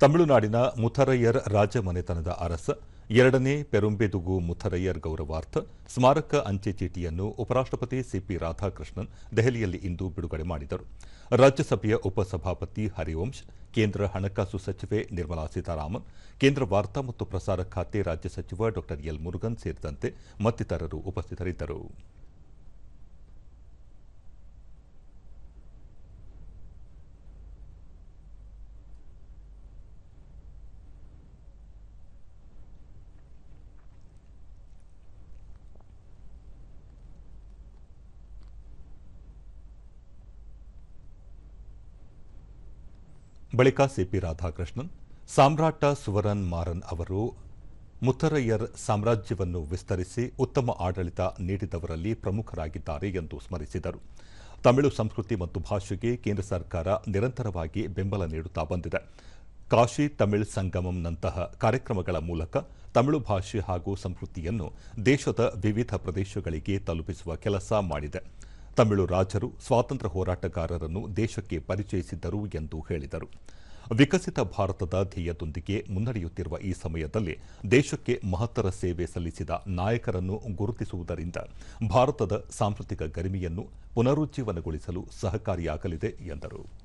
ತಮಿಳುನಾಡಿನ ಮುಥರಯ್ಯರ್ ರಾಜಮನೆತನದ ಅರಸ, ಎರಡನೇ ಪೆರುಂಬೆದುಗು ಮುಥರಯ್ಯರ್ ಗೌರವಾರ್ಥ ಸ್ಮಾರಕ ಅಂಚೆ ಚೀಟಿಯನ್ನು ಉಪರಾಷ್ಟಪತಿ ಸಿಪಿ ರಾಧಾಕೃಷ್ಣನ್ ದೆಹಲಿಯಲ್ಲಿ ಇಂದು ಬಿಡುಗಡೆ ಮಾಡಿದರು. ರಾಜ್ಯಸಭೆಯ ಉಪಸಭಾಪತಿ ಹರಿವಂಶ್, ಕೇಂದ್ರ ಹಣಕಾಸು ಸಚಿವೆ ನಿರ್ಮಲಾ ಸೀತಾರಾಮನ್, ಕೇಂದ್ರ ವಾರ್ತಾ ಮತ್ತು ಪ್ರಸಾರ ಖಾತೆ ರಾಜ್ಯ ಸಚಿವ ಡಾ ಎಲ್ ಮುರುಗನ್ ಸೇರಿದಂತೆ ಮತ್ತಿತರರು ಉಪಸ್ಥಿತರಿದ್ದರು. ಬಳಿಕ ಸಿಪಿ ರಾಧಾಕೃಷ್ಣನ್, ಸಾಮ್ರಾಟ ಸುವರನ್ ಮಾರನ್ ಅವರು ಮುತ್ತರಯ್ಯರ್ ಸಾಮ್ರಾಜ್ಯವನ್ನು ವಿಸ್ತರಿಸಿ ಉತ್ತಮ ಆಡಳಿತ ನೀಡಿದವರಲ್ಲಿ ಪ್ರಮುಖರಾಗಿದ್ದಾರೆ ಎಂದು ಸ್ಮರಿಸಿದರು. ತಮಿಳು ಸಂಸ್ಕೃತಿ ಮತ್ತು ಭಾಷೆಗೆ ಕೇಂದ್ರ ಸರ್ಕಾರ ನಿರಂತರವಾಗಿ ಬೆಂಬಲ ನೀಡುತ್ತಾ ಬಂದಿದೆ. ಕಾಶಿ ತಮಿಳ್ ಸಂಗಮಂನಂತಹ ಕಾರ್ಯಕ್ರಮಗಳ ಮೂಲಕ ತಮಿಳು ಭಾಷೆ ಹಾಗೂ ಸಂಸ್ಕೃತಿಯನ್ನು ದೇಶದ ವಿವಿಧ ಪ್ರದೇಶಗಳಿಗೆ ತಲುಪಿಸುವ ಕೆಲಸ ಮಾಡಿದೆ. ತಮಿಳು ರಾಜರು ಸ್ವಾತಂತ್ರ್ಯ ಹೋರಾಟಗಾರರನ್ನು ದೇಶಕ್ಕೆ ಪರಿಚಯಿಸಿದ್ದರು ಎಂದು ಹೇಳಿದರು. ವಿಕಸಿತ ಭಾರತದ ಧ್ಯೇಯದೊಂದಿಗೆ ಮುನ್ನಡೆಯುತ್ತಿರುವ ಈ ಸಮಯದಲ್ಲಿ ದೇಶಕ್ಕೆ ಮಹತ್ತರ ಸೇವೆ ಸಲ್ಲಿಸಿದ ನಾಯಕರನ್ನು ಗುರುತಿಸುವುದರಿಂದ ಭಾರತದ ಸಾಂಸ್ಕೃತಿಕ ಗರಿಮೆಯನ್ನು ಪುನರುಜ್ಜೀವನಗೊಳಿಸಲು ಸಹಕಾರಿಯಾಗಲಿದೆ ಎಂದರು.